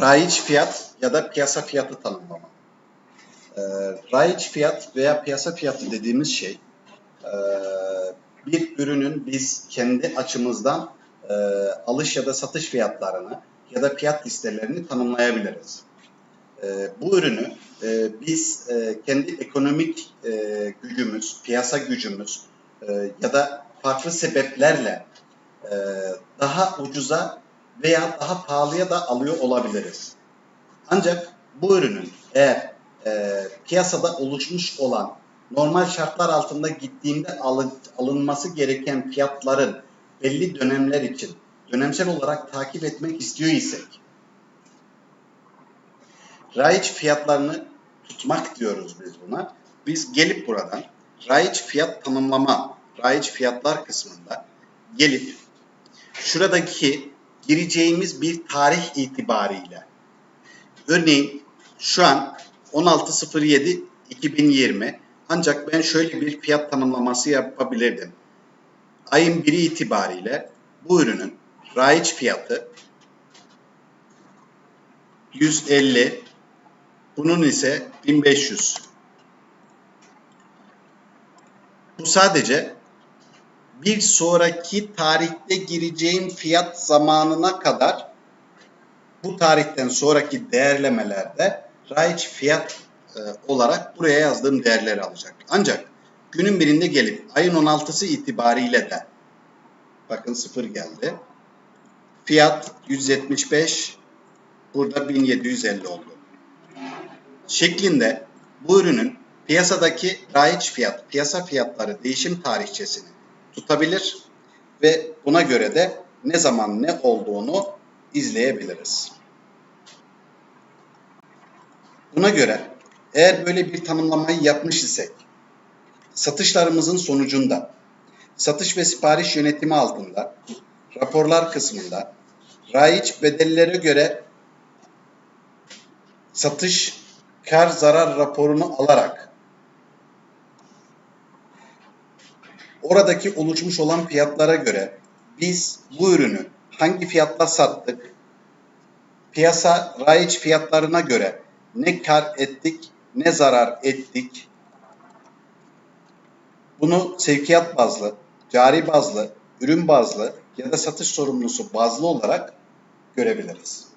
Raiç fiyat ya da piyasa fiyatı tanımlama. Ee, raiç fiyat veya piyasa fiyatı dediğimiz şey e, bir ürünün biz kendi açımızdan e, alış ya da satış fiyatlarını ya da fiyat listelerini tanımlayabiliriz. E, bu ürünü e, biz e, kendi ekonomik e, gücümüz, piyasa gücümüz e, ya da farklı sebeplerle e, daha ucuza veya daha pahalıya da alıyor olabiliriz. Ancak bu ürünün eğer e, piyasada oluşmuş olan normal şartlar altında gittiğinde alın, alınması gereken fiyatların belli dönemler için dönemsel olarak takip etmek istiyor isek raiç fiyatlarını tutmak diyoruz biz buna. Biz gelip buradan raiç fiyat tanımlama, raiç fiyatlar kısmında gelip şuradaki gireceğimiz bir tarih itibariyle örneğin şu an 16.07.2020 ancak ben şöyle bir fiyat tanımlaması yapabilirdim. Ayın biri itibariyle bu ürünün raiç fiyatı 150 bunun ise 1500. Bu sadece bir sonraki tarihte gireceğim fiyat zamanına kadar bu tarihten sonraki değerlemelerde raiç fiyat e, olarak buraya yazdığım değerleri alacak. Ancak günün birinde gelip ayın 16'sı itibariyle de bakın sıfır geldi. Fiyat 175 burada 1750 oldu. Şeklinde bu ürünün piyasadaki raiç fiyat, piyasa fiyatları değişim tarihçesini tutabilir ve buna göre de ne zaman ne olduğunu izleyebiliriz. Buna göre eğer böyle bir tanımlamayı yapmış isek satışlarımızın sonucunda satış ve sipariş yönetimi altında raporlar kısmında raiç bedellere göre satış kar zarar raporunu alarak oradaki oluşmuş olan fiyatlara göre biz bu ürünü hangi fiyatla sattık, piyasa raiç fiyatlarına göre ne kar ettik, ne zarar ettik, bunu sevkiyat bazlı, cari bazlı, ürün bazlı ya da satış sorumlusu bazlı olarak görebiliriz.